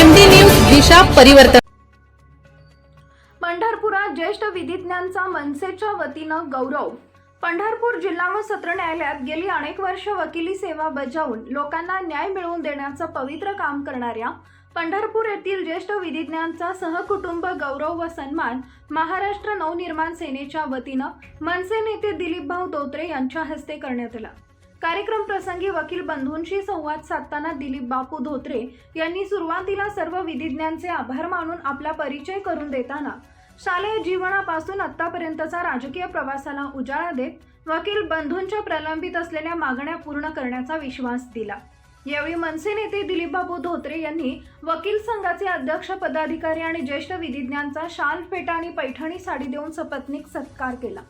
MD news दिशा परिवर्तन. पंढरपुरात ज्येष्ठ विधिज्ञांचा मनसेच्या वतीनं गौरव. पंढरपूर जिल्हा व सत्र न्यायालयात गेली अनेक वर्ष वकिली सेवा बजावून लोकांना न्याय मिळवून देण्याचं पवित्र काम करणाऱ्या पंढरपूर येथील ज्येष्ठ विधिज्ञांचा सहकुटुंब गौरव व सन्मान महाराष्ट्र नवनिर्माण सेनेच्या वतीनं मनसे नेते दिलीपभाऊ दोत्रे यांच्या हस्ते करण्यात आला. कार्यक्रम प्रसंगी वकील बंधूंशी संवाद साधताना दिलीप बापू धोत्रे यांनी सुरुवातीला सर्व विधिज्ञांचे आभार मानून आपला परिचय करून देताना शालेय जीवनापासून आतापर्यंतचा राजकीय प्रवासाला उजाळा देत वकील बंधूंच्या प्रलंबित असलेल्या मागण्या पूर्ण करण्याचा विश्वास दिला. यावेळी मनसे नेते दिलीपबाबू धोत्रे यांनी वकील संघाचे अध्यक्ष पदाधिकारी आणि ज्येष्ठ विधिज्ञांचा शाल फेटा आणि पैठणी साडी देऊन सपत्नीक सत्कार केला.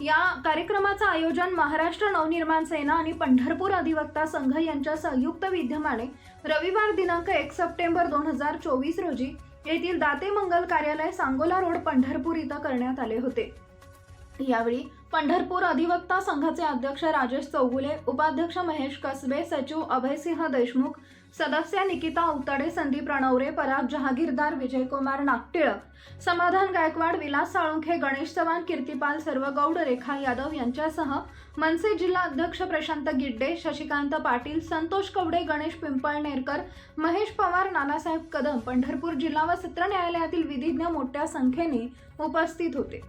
या कार्यक्रमाचं आयोजन महाराष्ट्र नवनिर्माण सेना आणि पंढरपूर अधिवक्ता संघ यांच्या संयुक्त विद्यमाने रविवार दिनांक एक सप्टेंबर दोन हजार चोवीस रोजी येथील दाते मंगल कार्यालय सांगोला रोड पंढरपूर इथं करण्यात आले होते. यावेळी पंढरपूर अधिवक्ता संघाचे अध्यक्ष राजेश चौगुले उपाध्यक्ष महेश कसबे सचिव अभयसिंह देशमुख सदस्य निकिता अवताडे संदीप रणवरे पराग जहागीरदार विजयकुमार नागटिळक समाधान गायकवाड विलास साळुंखे गणेश चव्हाण कीर्तिपाल सर्वगौड रेखा यादव यांच्यासह मनसे जिल्हा अध्यक्ष प्रशांत गिड्डे शशिकांत पाटील संतोष कवडे गणेश पिंपळनेरकर महेश पवार नानासाहेब कदम पंढरपूर जिल्हा व सत्र न्यायालयातील विधिज्ञ मोठ्या संख्येने उपस्थित होते.